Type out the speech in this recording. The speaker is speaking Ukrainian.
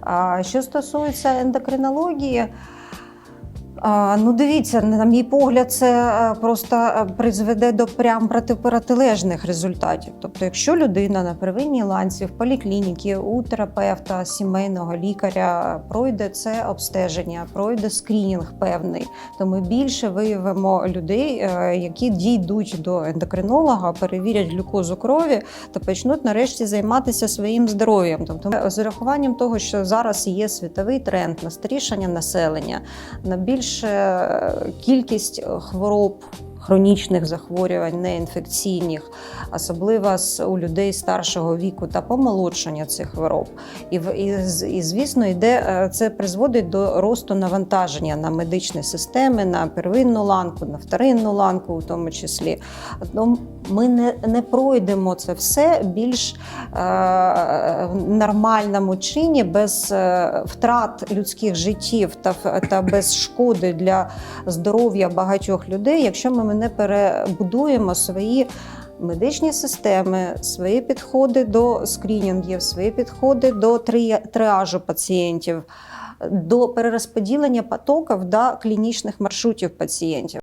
А що стосується ендокринології, Ну, дивіться, на мій погляд, це е, просто е, призведе до прям проти- протилежних результатів. Тобто, якщо людина на первинній ланці в поліклініці у терапевта, сімейного лікаря пройде це обстеження, пройде скринінг певний, то ми більше виявимо людей, е, які дійдуть до ендокринолога, перевірять глюкозу крові та почнуть нарешті займатися своїм здоров'ям. Тобто, з урахуванням того, що зараз є світовий тренд на старішання населення, на більше е, кількість е, хвороб. Хронічних захворювань, неінфекційних, особливо у людей старшого віку та помолодшення цих хвороб. І, і, і звісно, йде е, це призводить до росту навантаження на медичні системи, на первинну ланку, на вторинну ланку, у тому числі. Ну, ми не, не пройдемо це все більш е, в нормальному чині, без е, втрат людських життів та, та без шкоди для здоров'я багатьох людей, якщо ми не перебудуємо свої. Медичні системи, свої підходи до скрінінгів, свої підходи до тріажу пацієнтів, до перерозподілення потоків до клінічних маршрутів пацієнтів.